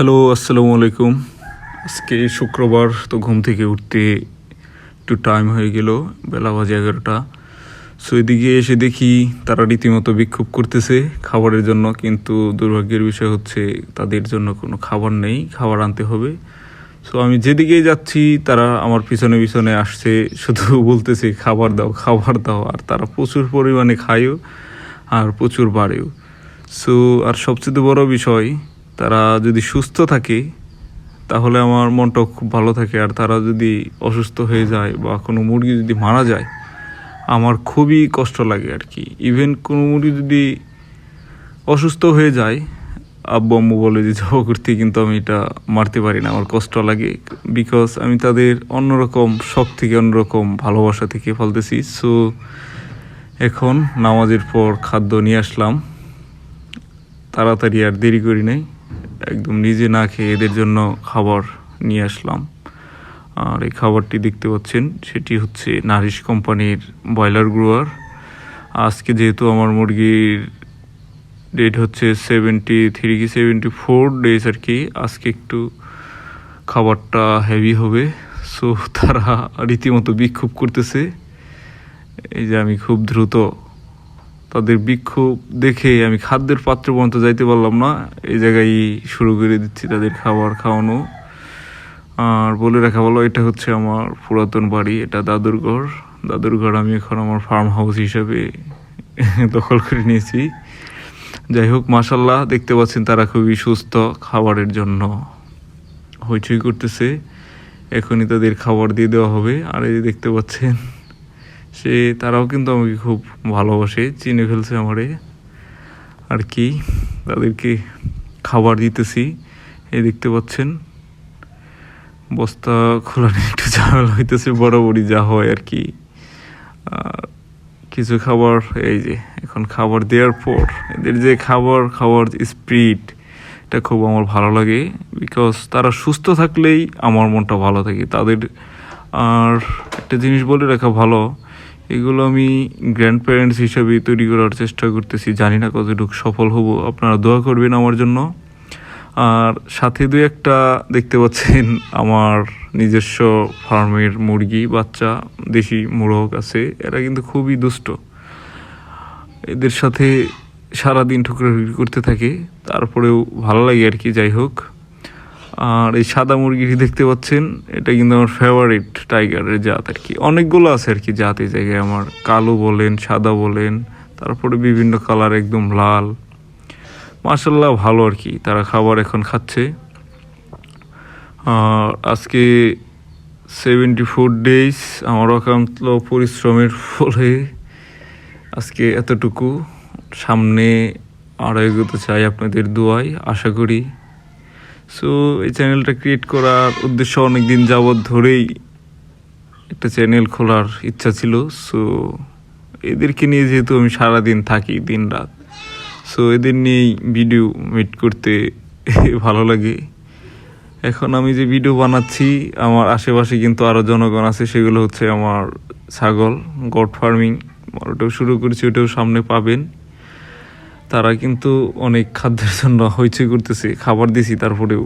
Hello, আসসালামু আলাইকুম। আজকে শুক্রবার, তো ঘুম থেকে উঠতে একটু টাইম হয়ে গেল, বেলা বাজে এগারোটা। সো এদিকে এসে দেখি তারা রীতিমতো বিক্ষোভ করতেছে খাবারের জন্য, কিন্তু দুর্ভাগ্যের বিষয় হচ্ছে তাদের জন্য কোনো খাবার নেই, খাবার আনতে হবে। সো আমি যেদিকেই যাচ্ছি, তারা আমার পিছনে পিছনে আসছে, শুধু বলতেছে, খাবার দাও খাবার দাও। আর তারা প্রচুর পরিমাণে খায়ও আর প্রচুর বাড়েও। সো আর সবচেয়ে বড় বিষয় তারা যদি সুস্থ থাকে, তাহলে আমার মনটাও খুব ভালো থাকে। আর তারা যদি অসুস্থ হয়ে যায় বা কোনো মুরগি যদি মারা যায়, আমার খুবই কষ্ট লাগে আর কি। ইভেন কোনো মুরগি যদি অসুস্থ হয়ে যায়, আব্বু আম্মু বলে যে জবা করতে, কিন্তু আমি এটা মারতে পারি না, আমার কষ্ট লাগে। বিকজ আমি তাদের অন্যরকম শখ থেকে অন্যরকম ভালোবাসা থেকে ফলতেছি সো এখন নামাজের পর খাদ্য নিয়ে আসলাম। তাড়াতাড়ি আর দেরি করি নাই। একদম নিজে না খেয়ে এদের জন্য খাবার নিয়ে আসলাম। আর এই খাবারটি দেখতে পাচ্ছেন, সেটি হচ্ছে নারিশ কোম্পানির ব্রয়লার গ্রোয়ার। আজকে যেহেতু আমার মুরগির ডেট হচ্ছে সেভেন্টি থ্রি কি সেভেন্টি ফোর ডেজ আর কি, আজকে একটু খাবারটা হেভি হবে। সো তারা রীতিমতো বিক্ষোভ করতেছে। এই যে আমি খুব দ্রুত তাদের বিক্ষোভ দেখে আমি খাদ্যের পাত্র পর্যন্ত যাইতে পারলাম না। এই জায়গায় শুরু করে দিচ্ছি তাদের খাবার খাওয়ানো। আর বলে রাখা বলো এটা হচ্ছে আমার পুরাতন বাড়ি, এটা দাদুর ঘর। দাদুর ঘর আমি এখন আমার ফার্ম হাউস হিসাবে দখল করে নিয়েছি। যাই হোক মাসাল্লাহ দেখতে পাচ্ছেন তারা খুবই সুস্থ খাবারের জন্য। হইচই করতেছে। এখনই তাদের খাবার দিয়ে দেওয়া হবে। আর এই দেখতে পাচ্ছেন সে, তারাও কিন্তু আমাকে খুব ভালোবাসে, চিনে ফেলছে আমারে। আর কি, তাদেরকে খাবার দিতেছি, এই দেখতে পাচ্ছেন। বস্তা খোলা নিয়ে একটু ঝামেলা হইতেছে, বরাবরই যা হয় আর কি। কিছু খাবার, এই যে, এখন খাবার দেওয়ার পর, এদের যে খাবার, খাওয়ার স্পিড এটা খুব আমার ভালো লাগে। বিকজ তারা সুস্থ থাকলেই আমার মনটা ভালো থাকে। তাদের আর একটা জিনিস বলে রাখা ভালো এগুলো আমি গ্র্যান্ড প্যারেন্টস হিসাবে তৈরি করার চেষ্টা করতেছি। জানি না কতটুকু সফল হব। আপনারা দোয়া করবেন আমার জন্য। আর সাথে দু একটা দেখতে পাচ্ছেন, আমার নিজস্ব ফার্মের মুরগি, বাচ্চা, দেশি মোরগ আছে। এরা কিন্তু খুবই দুষ্ট। এদের সাথে সারাদিন ঠুকরাঠুকরি করতে থাকে। তারপরেও ভালো লাগে আর কি, যাই হোক। আর এই সাদা মুরগিটি দেখতে পাচ্ছেন, এটা কিন্তু আমার ফেভারিট টাইগারের জাত আর কি। অনেকগুলো আছে আর কি জাত এই জায়গায় আমার। কালো বলেন, সাদা বলেন, তারপরে বিভিন্ন কালার একদম লাল। মার্শাল্লাহ ভালো আর কি, তারা খাবার এখন খাচ্ছে। আর আজকে সেভেন্টি ফোর ডেজ আমার অকান্ত পরিশ্রমের ফলে আজকে এতটুকু। সামনে আরও এগোতে চাই আপনাদের দোয়াই আশা করি। সো এই চ্যানেলটা ক্রিয়েট করার উদ্দেশ্য অনেক দিন যাবৎ ধরেই একটা চ্যানেল খোলার ইচ্ছা ছিল। সো এদেরকে নিয়ে যেহেতু আমি সারাদিন থাকি দিন রাত সো এদের নিয়েই ভিডিও মেড করতে ভালো লাগে। এখন আমি যে ভিডিও বানাচ্ছি, আমার আশেপাশে কিন্তু আরও জনগণ আছে, সেগুলো হচ্ছে আমার ছাগল গড ফার্মিং ওটাও শুরু করেছি, ওটাও সামনে পাবেন। তারা কিন্তু অনেক খাদ্যের জন্য হইচই করতেছে খাবার দিছি তারপরেও